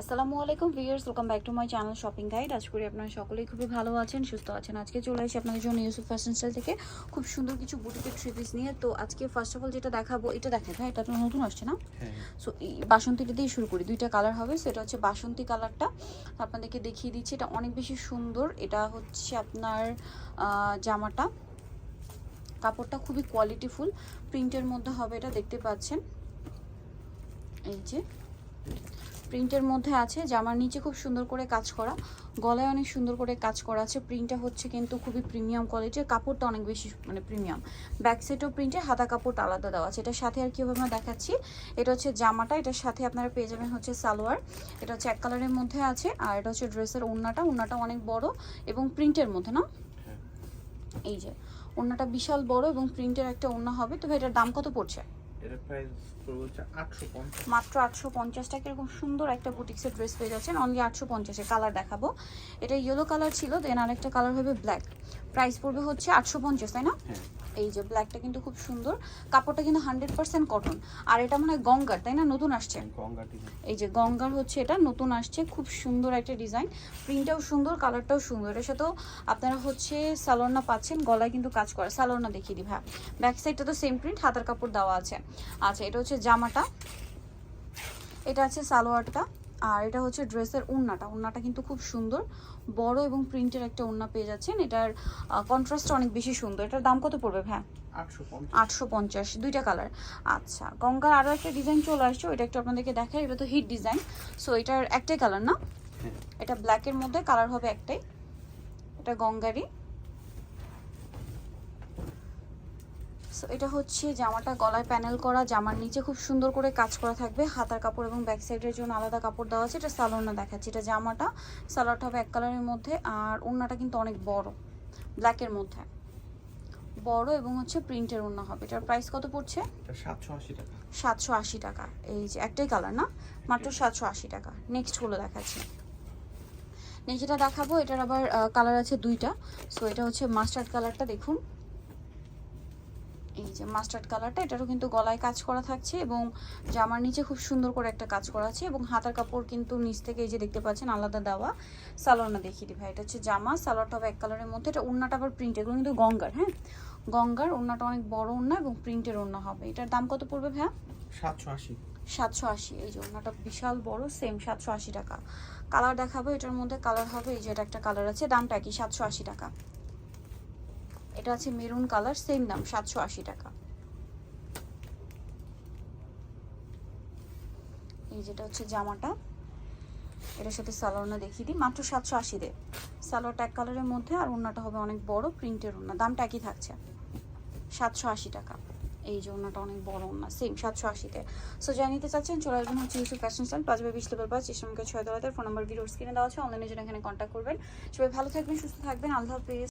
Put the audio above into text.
আসসালামু আলাইকুম viewers welcome back to my channel shopping guide আজ করি আপনারা সকলেই খুবই ভালো আছেন সুস্থ আছেন। আজকে চলে এসেছি আপনাদের জন্য ইউসুফ ফ্যাশন স্টাইল থেকে। খুব সুন্দর কিছু বুটিকের থ্রি পিস নিয়ে। তো আজকে ফার্স্ট অফ অল যেটা দেখাবো এটা দেখেন হ্যাঁ এটা তো নতুন আসছে না? হ্যাঁ সো এই বাসন্তীটা দিয়ে শুরু করি দুইটা কালার হবে। সেটা হচ্ছে বাসন্তী কালারটা আপনাদেরকে দেখিয়ে দিচ্ছি এটা অনেক বেশি সুন্দর। এটা হচ্ছে আপনার জামাটা। কাপড়টা খুবই কোয়ালিটিফুল প্রিন্টের মধ্যে হবে এটা দেখতে পাচ্ছেন। এই যে। প্রিন্টের মধ্যে আছে জামার নিচে খুব সুন্দর করে কাজ করা গলায় অনেক সুন্দর করে কাজ করা আছে। প্রিন্টটা হচ্ছে কিন্তু খুবই প্রিমিয়াম কোয়ালিটির কাপড়টা অনেক বেশি মানে প্রিমিয়াম ব্যাক সাইডও প্রিন্টে হাতা কাপড়টা আলাদা দেওয়া আছে। এটার সাথে আর কীভাবে আমরা দেখাচ্ছি। এটা হচ্ছে জামাটা এটার সাথে আপনারা পেয়ে যাবেন হচ্ছে সালোয়ার। এটা হচ্ছে এক কালারের মধ্যে আছে আর এটা হচ্ছে ড্রেসের ওড়নাটা। ওড়নাটা অনেক বড় এবং প্রিন্টের মধ্যে না? হ্যাঁ। এই যে ওড়নাটা বিশাল বড় এবং প্রিন্টের একটা ওড়না হবে। তো ভাই এটার দাম কত পড়ছে? এটা প্রাইস পড়বে হচ্ছে মাত্র আটশো পঞ্চাশ টাকা। এরকম সুন্দর একটা বুটিক্সের ড্রেস পেয়ে যাচ্ছেন। অনলি আটশো পঞ্চাশে কালার দেখাবো। এটা ইয়েলো কালার ছিল দেন আরেকটা কালার হবে ব্ল্যাক প্রাইস পড়বে হচ্ছে আটশো পঞ্চাশ তাই না? হ্যাঁ। এই যে ব্ল্যাকটা কিন্তু খুব সুন্দর। কাপড়টা কিন্তু হান্ড্রেড পার্সেন্ট কটন আর এটা মনে গঙ্গার তাই না? নতুন আসছে। এই যে গঙ্গার হচ্ছে এটা নতুন আসছে খুব সুন্দর একটা ডিজাইন প্রিন্টটাও সুন্দর কালারটাও সুন্দর। এর সাথেও আপনারা হচ্ছে সালোয়ারনা পাচ্ছেন গলায় কিন্তু কাজ করে। সালোয়ারনা দেখিয়ে দিই হ্যাঁ ব্যাক সাইডটা তো সেম প্রিন্ট হাতার কাপড় দেওয়া আছে। আচ্ছা এটা হচ্ছে জামাটা। এটা আছে সালোয়ারটা। আর এটা হচ্ছে ড্রেসের ওড়নাটা। ওড়নাটা কিন্তু খুব সুন্দর। বড় এবং প্রিন্টের একটা ওড়না পেয়ে যাচ্ছেন। এটার কন্ট্রাস্ট অনেক বেশি সুন্দর। এটার দাম কত পড়বে হ্যাঁ আটশো পঞ্চাশ। দুইটা কালার আচ্ছা গঙ্গার আরও একটা ডিজাইন চলে আসছে। ওইটা একটু আপনাদেরকে দেখাই। এটা তো হিট ডিজাইন সো এটার একটাই কালার না? হ্যাঁ। এটা ব্ল্যাকের মধ্যে কালার হবে একটাই। এটা গঙ্গারি সো এটা হচ্ছে জামাটা গলায় প্যানেল করা জামার নিচে খুব সুন্দর করে কাজ করা থাকবে। হাতার কাপড় এবং ব্যাক সাইডের জন্য আলাদা কাপড় দেওয়া আছে এটা সালোয়ারটা দেখাচ্ছে। এটা জামাটা সালোয়ারটা হবে এক কালারের মধ্যে আর ওড়নাটা কিন্তু অনেক বড় ব্ল্যাকের মধ্যে। বড় এবং হচ্ছে প্রিন্টের ওড়না হবে। এটার প্রাইস কত পড়ছে? এটা সাতশো আশি টাকা। সাতশো আশি টাকা। এই যে একটাই কালার না? মাত্র সাতশো আশি টাকা। নেক্সট হলো দেখাচ্ছি। নেক্সট যেটা দেখাবো এটার আবার কালার আছে দুইটা। সো এটা হচ্ছে মাস্টার্ড কালারটা দেখুন। এই যে মাস্টার্ড কালারটা এটারও কিন্তু গলায় কাজ করা থাকছে এবং জামার নিচে খুব সুন্দর করে একটা কাজ করা আছে এবং হাতার কাপড় কিন্তু নিচ থেকে এই যে দেখতে পাচ্ছেন আলাদা দেওয়া সালোয়ারটা দেখিয়ে দিই ভাই। এটা হচ্ছে জামা সালোয়ারটা হবে এক কালারের মধ্যে। এটা ওড়নাটা আবার প্রিন্ট এগুলো কিন্তু গঙ্গার হ্যাঁ? গঙ্গার ওড়নাটা অনেক বড় ওড়না এবং প্রিন্টের ওড়না হবে। এটার দাম কত পড়বে ভাইয়া? সাতশো আশি। সাতশো আশি। এই যে ওনাটা বিশাল বড় সেম সাতশো আশি টাকা। কালার দেখাবো এটার মধ্যে কালার হবে এই যে এটা একটা কালার আছে দামটা কি সাতশো আশি টাকা। এটা আছে মেরুন কালার সেম দাম, সাতশো আশি টাকা। এই যেটা হচ্ছে জামাটা, এটার সাথে সালোয়ারটা দেখিয়ে দিই, মাত্র সাতশো আশি আশিতে সালোয়ারটা এক কালারের মধ্যে, আর ওড়নাটা হবে অনেক বড় প্রিন্টের ওড়না, দামটা একই থাকছে। সাতশো আশি টাকা। এই যে ওনাটা অনেক বড় ওড়না সেম সাতশো আশিতে সো যাই নিতে চাচ্ছেন, চলে আসবেন হচ্ছে ইউসুফ ফ্যাশন স্টাইল পাঁচ বাই বিশ লেভেল পাঁচ ইসলামকে ছয় তলাতে ফোন নাম্বার ভিডিওর স্ক্রিনে দেওয়া আছে অনলাইনে জন্য এখানে কন্ট্যাক্ট করবেন। সবাই ভালো থাকবেন, সুস্থ থাকবেন, আল্লাহ হাফিজ।